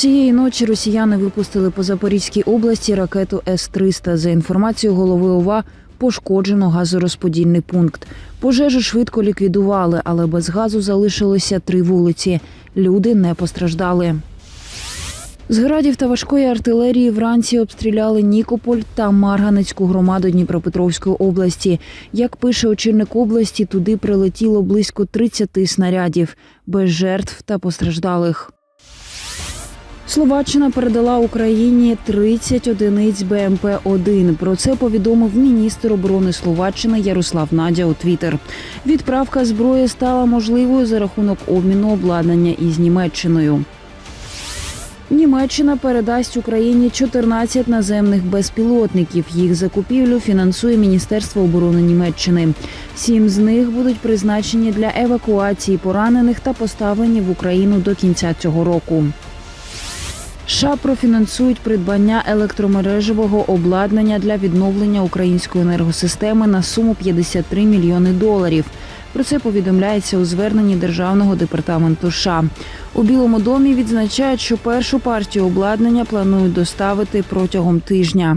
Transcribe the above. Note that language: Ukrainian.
Цієї ночі росіяни випустили по Запорізькій області ракету С-300. За інформацією голови ОВА, пошкоджено газорозподільний пункт. Пожежу швидко ліквідували, але без газу залишилося три вулиці. Люди не постраждали. З градів та важкої артилерії вранці обстріляли Нікополь та Марганецьку громаду Дніпропетровської області. Як пише очільник області, туди прилетіло близько 30 снарядів, без жертв та постраждалих. Словаччина передала Україні 30 одиниць БМП-1. Про це повідомив міністр оборони Словаччини Ярослав Надя у Твіттер. Відправка зброї стала можливою за рахунок обміну обладнання із Німеччиною. Німеччина передасть Україні 14 наземних безпілотників. Їх закупівлю фінансує Міністерство оборони Німеччини. Сім з них будуть призначені для евакуації поранених та поставлені в Україну до кінця цього року. США профінансують придбання електромережевого обладнання для відновлення української енергосистеми на суму 53 мільйони доларів. Про це повідомляється у зверненні Державного департаменту США. У Білому домі відзначають, що першу партію обладнання планують доставити протягом тижня.